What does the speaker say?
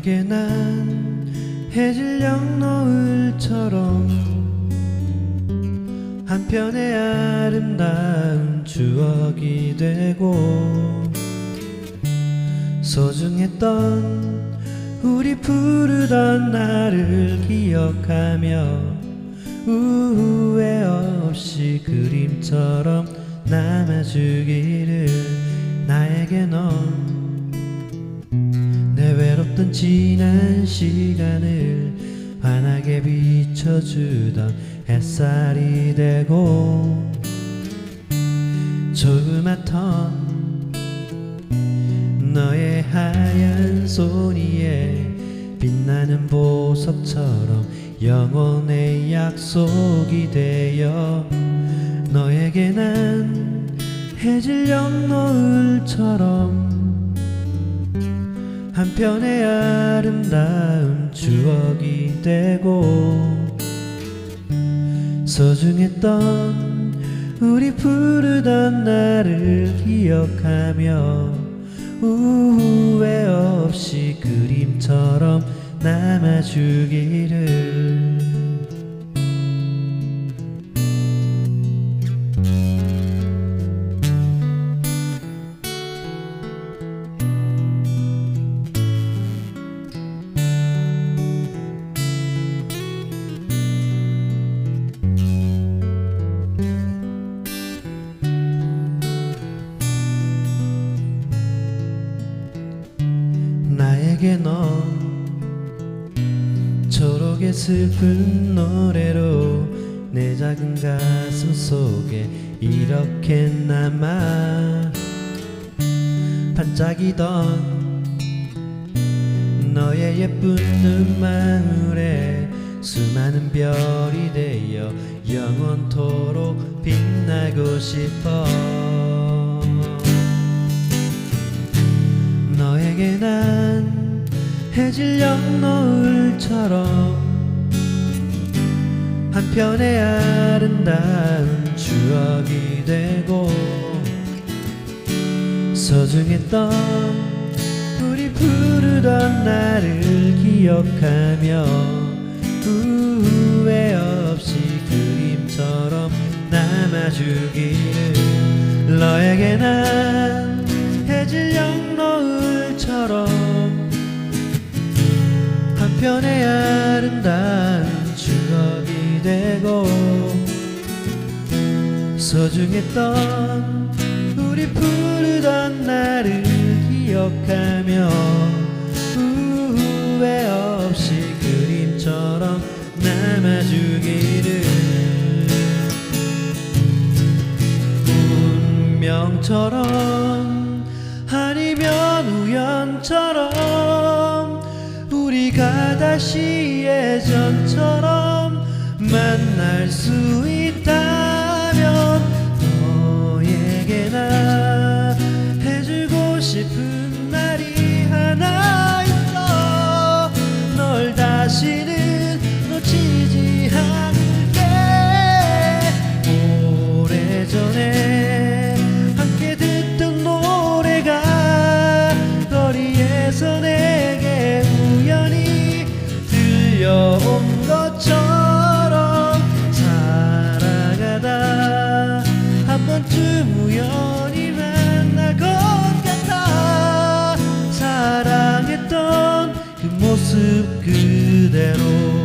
너에게 난 해질녘 노을처럼 한편의 아름다운 추억이 되고 소중했던 우리 부르던 나를 기억하며 후회 없이 그림처럼 남아주기를 나에게 넌 내 외롭던 지난 시간을 환하게 비춰주던 햇살이 되고 조그맣던 너의 하얀 손이에 빛나는 보석처럼 영혼의 약속이 되어 너에게 난 해질 녘 노을처럼 한편의 아름다운 추억이 되고 소중했던 우리 부르던 나를 기억하며 후회 없이 그림처럼 남아주기를 나에게 넌 초록의 슬픈 노래로 내 작은 가슴 속에 이렇게 남아 반짝이던 너의 예쁜 눈망울에 수많은 별이 되어 영원토록 빛나고 싶어. 너에게 난 해질녘 노을처럼 한편의 아름다운 추억이 되고 소중했던 우리 부르던 나를 기억하며 후회 없이 그림처럼 남아주기를 너에게 난 해질녘 노을처럼 한편의 아름다운 추억이 되고 소중했던 우리 부르던 나를 기억하며 후회 없이 그림처럼 남아주기를 운명처럼 아니면 우연처럼 다시 예전처럼 만날 수 있다면 너에게 나 해주고 싶은 모습 그대로